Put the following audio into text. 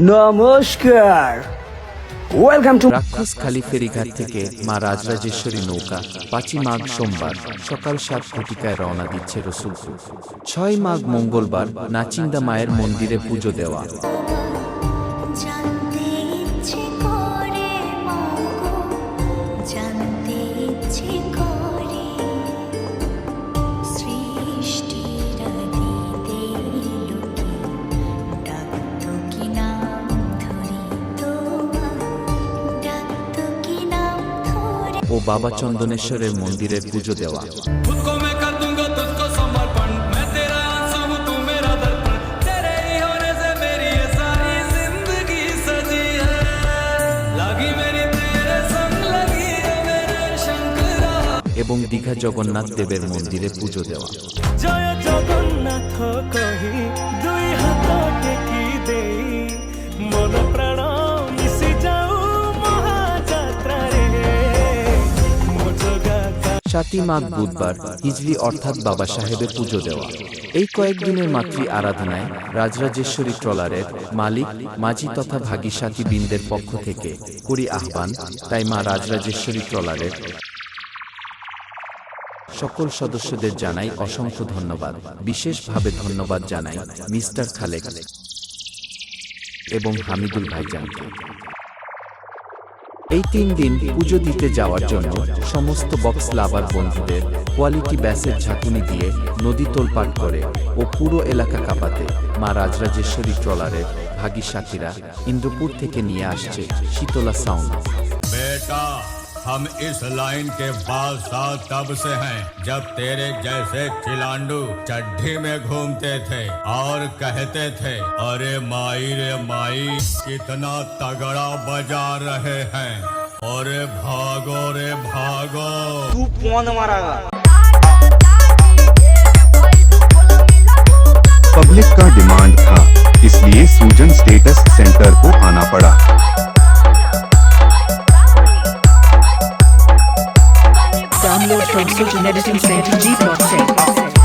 নমস্কার। Welcome to রাক্ষস খালি ফেরিঘাট থেকে মা রাজরাজেশ্বরী নৌকা পাঁচই মাঘ সোমবার সকাল সাত ঘটিকায় রওনা দিচ্ছে রসুলপুর। ছয় মাঘ মঙ্গলবার নাচিন্দা মায়ের মন্দিরে পুজো দেওয়া। ও বাবা চন্দনেশ্বরের মন্দিরের পুজো দেওয়া। এবং দীঘা জগন্নাথ দেবের মন্দিরে পুজো দেওয়া। জয় জগন্নাথ কহি সাতই মাঘ বুধবার হিজলি অর্থাৎ বাবা সাহেবের পুজো দেওয়া। এই কয়েকদিনের মাতৃ আরাধনায় রাজরাজেশ্বরী ট্রলারের মালিক মাঝি তথা ভাগী সাথী বিন্দের পক্ষ থেকে করি আহ্বান, তাই মা রাজরাজেশ্বরী ট্রলারের সকল সদস্যদের জানাই অসংখ্য ধন্যবাদ। বিশেষভাবে ধন্যবাদ জানাই মিস্টার খালেক এবং হামিদুল ভাইজানকে। এই তিন দিন পুজো দিতে যাওয়ার জন্য সমস্ত বক্স লাভার বন্ধুদের কোয়ালিটি ব্যাসের ঝাঁকুনি দিয়ে নদী তোলপাট করে ও পুরো এলাকা কাঁপাতে মা রাজরাজেশ্বরী ট্রলারে ভাগী সাথীরা ইন্দ্রপুর থেকে নিয়ে আসছে শীতলা সাউন্ড हम इस लाइन के बाद साल तब से हैं जब तेरे जैसे चिलांडू चड्ढी में घूमते थे और कहते थे अरे माई रे माई कितना तगड़ा बजा रहे हैं। अरे भागो रे भागो। तू कौन मारा पब्लिक का डिमांड था इसलिए सूजन स्टेटस सेंटर को आना पड़ा। so genetic insanity deep not safe.